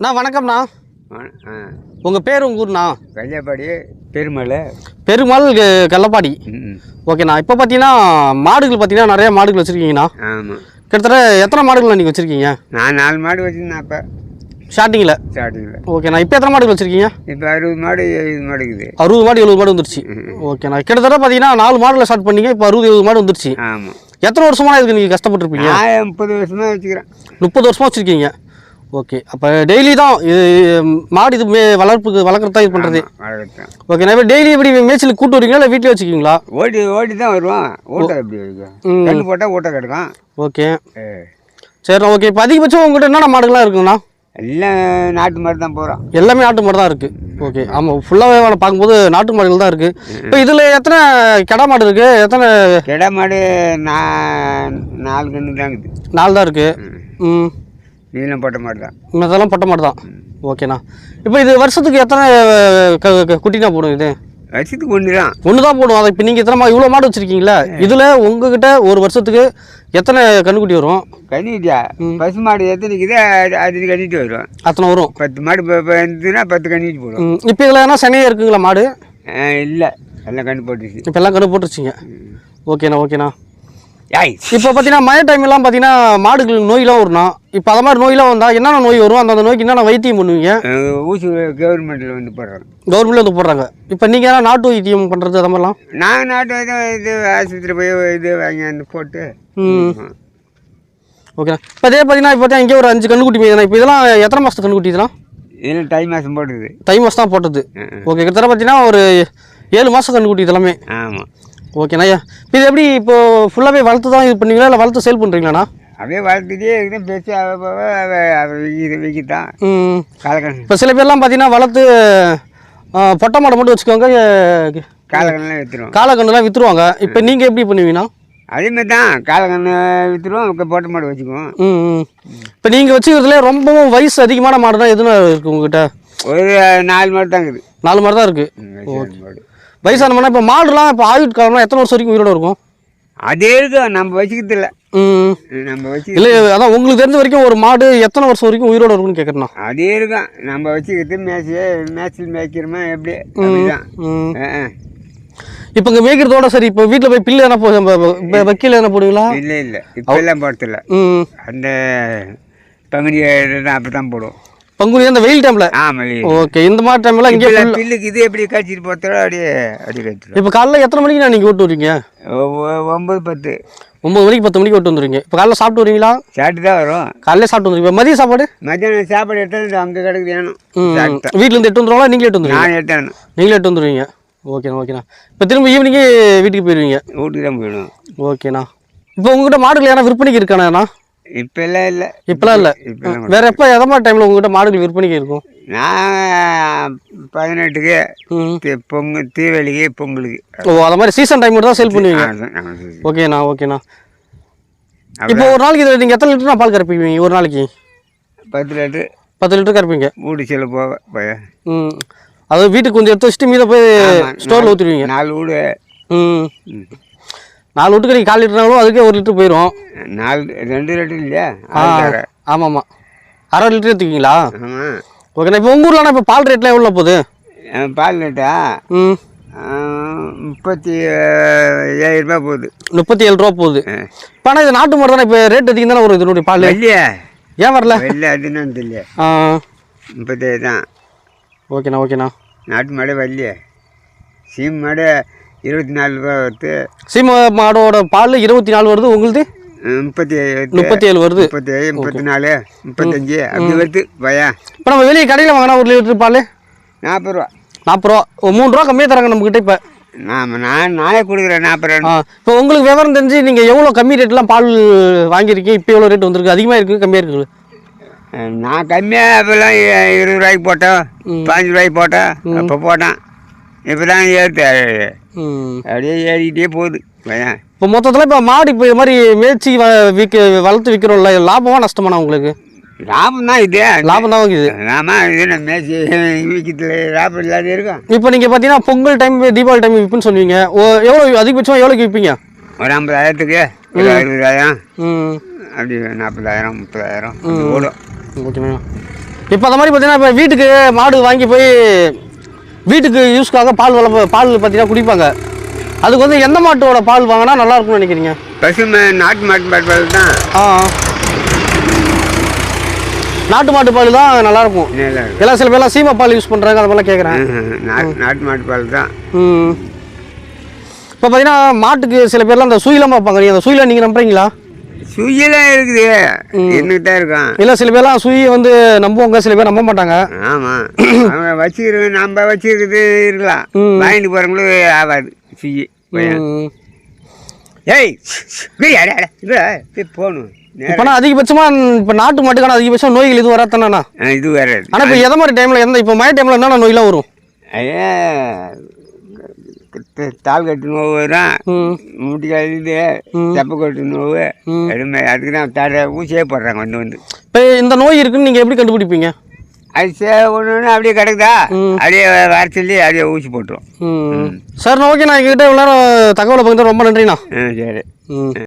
அண்ணா வணக்கம்ண்ணா. உங்கள் பேர் உங்கள் ஊர்ண்ணா? கல்யாப்பாடி பெருமலை பெருமாள் க- கல்லப்பாடி ஓகேண்ணா இப்போ பார்த்தீங்கன்னா மாடுகள் பார்த்தீங்கன்னா நிறைய மாடுகள் வச்சுருக்கீங்கண்ணா. ஆமாம் கிட்டத்தட்ட எத்தனை மாடுகள் நீங்கள் வச்சுருக்கீங்க? நான் நாலு மாடு வச்சுருந்தேன் அப்போ. ஸ்டார்டிங்கில் ஸ்டார்டிங்கில் ஓகேண்ணா இப்போ எத்தனை மாடுகள் வச்சுருக்கீங்க? இப்போ அறுபது மாடு எழுபது மாடு இருக்குது. அறுபது மாடு எழுபது மாடு வந்துருச்சு. ஓகேண்ணா கிட்டத்தட்ட பார்த்தீங்கன்னா நாலு மாடுல ஸ்டார்ட் பண்ணீங்க இப்போ அறுபது எழுபது மாடு வந்துருச்சு. ஆமாம் எத்தனை வருஷமா இதுக்கு நீங்கள் கஷ்டப்பட்டுருப்பீங்க? நான் முப்பது வருஷமாக வச்சுக்கிறேன். முப்பது வருஷமா வச்சுருக்கீங்க. ஓகே. அப்போ டெய்லி தான் இது மாடு இது மே வளர்ப்புக்கு வளர்க்குறது இது பண்ணுறது வளர்க்குறேன் ஓகேண்ணா இப்போ டெய்லி எப்படி மேய்ச்சலுக்கு கூட்டு வரீங்களா இல்லை வீட்டில் வச்சுக்கிங்களா ஓட்டி ஓட்டி தான் வருவான். ஓட்டை எப்படி இருக்கும். கண்ணு போட்டால் ஓட்டை கிடக்கும். ஓகே. சரிண்ணா ஓகே. இப்போ அதிகபட்சம் உங்கள்கிட்ட என்னென்ன மாடுகள்லாம் இருக்குங்கண்ணா? எல்லாம் நாட்டு மாடு தான் போகிறோம் எல்லாமே நாட்டு மாடு தான் இருக்குது ஓகே ஆமாம் ஃபுல்லாகவே பார்க்கும்போது நாட்டு மாடுகள் தான் இருக்குது இப்போ இதில் எத்தனை கிடா மாடு இருக்குது எத்தனை கிடா மாடு நான் நாலு கன்று தான் இருக்குது. நாள் தான் இருக்குது ம். நீளம் போட்ட மாடு தான் இதெல்லாம் பொட்டை மாடு தான் ஓகேண்ணா. இப்போ இது வருஷத்துக்கு எத்தனை குட்டினா போடும் இது? வருஷத்துக்கு ஒன்று தான் ஒன்று தான் போடும் அதை இப்போ நீங்கள் எத்தனை இவ்வளோ மாடு வச்சுருக்கீங்களா இதில் உங்ககிட்ட ஒரு வருஷத்துக்கு எத்தனை கண்ணுக்குட்டி வரும்? கண்ணிட்டியா பசு மாடு எத்தனை இருக்குது அது கண்ணிட்டு வரும். அத்தனை வரும். பத்து மாடு இருந்ததுன்னா பத்து கண்ணிட்டு போடும். இப்போ இதில் எதனா சனையாக இருக்குங்களா மாடு? இல்லை. எல்லாம் கண்ணு போட்டுச்சு இப்போ எல்லாம் கண்ணு போட்டுருச்சிங்க. ஓகேண்ணா ஓகேண்ணா. இப்போ பார்த்தீங்கன்னா மழை டைம்லாம் பார்த்தீங்கன்னா மாடுகளுக்கு நோயெலாம் வரணும் இப்போ அது மாதிரி நோயெலாம் வந்தால் என்னென்ன நோய் வரும்? அந்த நோய்க்கு என்னென்ன வைத்தியம் பண்ணுவீங்க? ஊசி கவர்மெண்ட்டில் வந்து போடுறாங்க. கவர்மெண்ட்ல வந்து போடுறாங்க. இப்போ நீங்கள் நாட்டு வைத்தியம் பண்ணுறது அது மாதிரிலாம்? நாங்கள் நாட்டு வைத்தியம் இது ஆஸ்பத்திரி போய் இது வாங்கி வந்து போட்டு. ஓகேண்ணா இப்போ அதே பார்த்தீங்கன்னா இப்போ இங்கே ஒரு அஞ்சு கண்ணுக்குட்டி மீதுண்ணா இப்போ இதெல்லாம் எத்தனை மாதத்து கண்ணுக்குட்டி இதெல்லாம்? இதெல்லாம் தை மாதம் போடுறது. தை மாதம் தான் போட்டது. ஓகே கிட்டத்தட்ட பார்த்தீங்கன்னா ஒரு ஏழு மாதம் கண்ணுக்குட்டி இதெல்லாமே. ஆமாம் ஓகேண்ணா. இப்போ இது எப்படி இப்போ ஃபுல்லாகவே வளர்த்து தான் இது பண்ணீங்களா இல்லை வளர்த்து சேல் பண்ணுறீங்களாண்ணா அப்படியே வளர்த்துட்டே இருக்குது பேசி விற்கிட்டான் ம். காலக்கண் இப்போ சில பேர்லாம் பார்த்தீங்கன்னா வளர்த்து பொட்டை மாடை மட்டும் வச்சுக்கோங்க காலக்கண்ணெலாம் விற்றுருவோம் காலக்கண்ணுலாம் விற்றுருவாங்க இப்போ நீங்கள் எப்படி பண்ணுவீங்கண்ணா? அதேமாதிரி தான் காலக்கண்ணு விற்றுருவோம் போட்ட மாடு வச்சுக்குவோம். இப்போ நீங்கள் வச்சுக்கிறதுல ரொம்பவும் வயசு அதிகமான மாடு தான் எதுனா இருக்குது உங்ககிட்ட? ஒரு நாலு மாடு தான் இருக்குது. நாலு மாடு தான் இருக்குது ம், வயசான மாடு வயசான மாடு இப்போ மாடுலாம் இப்போ ஆயுட் காலம்லாம் எத்தனை வருஷம் வரைக்கும் உயிரோட இருக்கும்? அதே இருக்கும் நம்ம வச்சுக்கிறது இல்லை ம். நம்ம வச்சு இல்லை அதான் உங்களுக்கு தெரிஞ்ச வரைக்கும் ஒரு மாடு எத்தனை வருஷம் வரைக்கும் உயிரோட இருக்கும்னு கேட்குறேண்ணா அதே இருக்கும் நம்ம வச்சுக்கிறது மேய்ச்சி மேய்ச்சல் மேய்க்கிறோமா எப்படி. இப்போ இங்கே மேய்க்கிறதோட சரி இப்போ வீட்டில் போய் பில்லு என்ன போ வ- வக்கீல் என்ன போடுவீங்களா? இல்லை இல்லை. இப்போ எல்லாம் போடுறதில்ல. ம். அந்த பங்குனி அப்படி தான் போடுவோம். பங்குனி அந்த வெயில் டைமில் ஓகே இந்த மாதிரி டைம்லாம் இங்கே பில்லுக்கு இது எப்படி கழிச்சிட்டு போகிறதோ அப்படியே அப்படியே கழிச்சிடும் இப்போ காலைல எத்தனை மணிக்கு நான் நீங்கள் விட்டு வருவீங்க? ஒம்பது பத்து. ஒம்பது மணிக்கு பத்து மணிக்கு விட்டு வந்துருவீங்க. இப்போ காலைல சாப்பிட்டு வருவீங்களா? சாப்பிட்டு தான் வரும். காலையில சாப்பிட்டு வந்துருவீங்க. மதிய சாப்பாடு? மத்தியானம் சாப்பாடு எடுத்தாலும் அங்கே கிடக்கு வேணும். வீட்டிலேருந்து எட்டு வந்துருவாங்களா? நீங்களே எட்டு வந்துருவீங்க? நான் எடுத்தானு நீங்களே எட்டு வந்துருவீங்க. ஓகேண்ணா ஓகேண்ணா இப்போ திரும்ப ஈவினிங்கே வீட்டுக்கு போயிடுவீங்க வீட்டுக்கு தான் போயிடும் ஓகேண்ணா இப்போ உங்ககிட்ட மாடுகள் ஏன்னா விற்பனைக்கு இருக்காண்ணா இப்போல்லாம் இல்லை. இப்போலாம் இல்லை. இப்போல்லாம் வேற எப்போ எந்த மாதிரி டைமில் உங்ககிட்ட மாடுகள் விற்பனைக்கு இருக்கும்? நான் பதினெட்டுக்கு பொங்கல் தீபாவளிக்கு பொங்கலுக்கு. ஓ அந்த மாதிரி சீசன் டைம் தான் சேல் பண்ணுவீங்க. ஓகேண்ணா ஓகேண்ணா இப்போ ஒரு நாளைக்கு இதில் நீங்கள் எத்தனை லிட்டர் பால் கறப்பீங்க ஒரு நாளைக்கு? பத்து லிட்டரு. பத்து லிட்டர் கறப்பீங்க? வீடு செல்ல போக போய். ம். அது வீட்டுக்கு கொஞ்சம் எடுத்து வச்சுட்டு மீத போய் ஸ்டோரில் ஊற்றிடுவீங்க நாலு வீடு ம். நாலு வீட்டுக்கு நீங்கள் கால் லிட்டர்னாலும் அதுக்கே ஒரு லிட்டர் போயிடும் நாலு ரெண்டு லிட்டர் இல்லையா? ஆமாம் ஆமாம் அரை லிட்டர் எடுத்துக்கிங்களா ஓகேண்ணா இப்போ உங்கள் ஊர்லண்ணா இப்போ பால் ரேட்லாம் எவ்வளோ போகுது? பால் லிட்டா ம். முப்பத்தி ஏழு ரூபாய் போகுது. முப்பத்தி ஏழு ரூபா போகுது. இப்போ ஆனால் இது நாட்டு மாடு தானே இப்போ ரேட் அதிகம் தானே வரும் இதனுடைய பால்? இல்லையா ஏன் வரல? வெளில அதுன்னு தெரியல. ஆ. முப்பத்தேழு தான். ஓகேண்ணா ஓகேண்ணா. நாட்டு மாடு வரலையே சீம் மாடு இருபத்தி நாலு ரூபா வருது. சீம மாடோட பால் இருபத்தி நாலு வருது உங்களுது? முப்பத்தி முப்பத்தி ஏழு வருது. முப்பத்தி ஏழு முப்பத்தி நாலு முப்பத்தஞ்சு அப்படி வருது. பயா. இப்போ நம்ம வெளியே கடையில் வாங்கினா ஒரு லிட்டர் பால்? நாற்பது ரூபா. நாற்பது ரூபா. ஒரு மூணு ரூபா கம்மியாக தராங்க நம்மக்கிட்ட இப்போ. நாம் நான் நானே கொடுக்குறேன் நாற்பது ரூபா. இப்போ உங்களுக்கு விவரம் தெரிஞ்சு நீங்கள் எவ்வளோ கம்மி ரேட்லாம் பால் வாங்கியிருக்கீங்க இப்போ எவ்வளோ ரேட் வந்திருக்கு? அதிகமாக இருக்குது கம்மியாக இருக்குது நான் கம்மியாக அப்போல்லாம் இ- இருபது ரூபாய்க்கு போட்டோம் பாஞ்சு ரூபாய்க்கு போட்டோம். அப்போ போட்டேன் இப்போ தான் ஏற்று அப்படியே ஏறிக்கிட்டே போகுது. இப்போ மொத்தத்தில் இப்போ மாடு இப்போ இது மாதிரி மேய்ச்சி விற்க வளர்த்து விற்கிறோம்ல லாபமா நஷ்டமாண்ணா உங்களுக்கு? லாபம் தான் இது. லாபம் தான் வாங்குது. ஆமா இது மேய்ச்சி விற்கிறதுல லாபம் இல்லாத இருக்கும். இப்போ நீங்கள் பார்த்தீங்கன்னா பொங்கல் டைம் தீபாவளி டைம் விற்புன்னு சொல்லுவீங்க. ஓ எவ்வளோ அதிகபட்சமாக எவ்வளோக்கு விற்பீங்க ஒரு ஐம்பதாயிரத்துக்கு ஒரு அறுபதாயிரம். அப்படி நாற்பதாயிரம் முப்பதாயிரம் ஓடும். ஓகேண்ணா இப்போ அந்த மாதிரி பார்த்தீங்கன்னா இப்போ வீட்டுக்கு மாடு வாங்கி போய் வீட்டுக்கு யூஸ்க்காக பால் வளர்ப்பு பால் பார்த்தீங்கன்னா குடிப்பாங்க. அதுக்கு வந்து எந்த மாட்டோட பால் வாங்கினா நல்லா இருக்கும்னு நினைக்கிறீங்க? பசு மா- நாட்டு மாட்டு பாட்டு தான். ஆ. நாட்டு மாட்டு பால் தான் நல்லா இருக்கும். எல்லாம் சில பேர்லாம் சீமை பால் யூஸ் பண்ணுறாங்க அது மாதிரிலாம் கேட்குறேன். நாட்டு மாட்டு பால் தான். இப்போ பார்த்தீங்கன்னா மாட்டுக்கு சில பேர்லாம் அந்த சுயிலாம் பார்ப்பாங்க நீங்கள் அந்த சுயில நீங்கள் நம்புறீங்களா? சுயெல்லாம் இருக்குது. தான் இருக்கான்? இல்லை சில பேர்லாம் சுயை வந்து நம்புவாங்க சில பேர் நம்ப மாட்டாங்க. ஆமாம் அவன் வச்சுக்கிறவன் நம்ம வச்சுக்கிறது இருக்கலாம். வாங்கிட்டு போகிறவங்களும் ஆகாது சுயி. ஏய் போகணும். இப்போனா அதிகபட்சமாக இப்போ நாட்டு மாட்டுக்கான அதிகபட்சம் நோய்கள் இது வராதானா இது வராது. ஆனால் இப்போ எந்த மாதிரி டைமில் எந்த இப்போ மழை டைமில் என்னென்ன நோயெலாம் வரும்? தால் கட்டு நோவு வரும் ம் முட்டிக்கால் இது செப்ப கொட்டு நோவு. எதுவுமே அதுக்கு தான் தர ஊசியே போடுறாங்க வந்து வந்து. இப்போ இந்த நோய் இருக்குன்னு நீங்கள் எப்படி கண்டுபிடிப்பீங்க? அது சே ஒன்று ஒன்று அப்படியே கிடக்குதா? அப்படியே வர சொல்லி அப்படியே ஊசி போட்டுரும். ம். சார் ஓகே நான் எங்ககிட்ட இவ்வளோ தகவலை பகிர்ந்து ரொம்ப நன்றிண்ணா. ஆ சரி. ம்.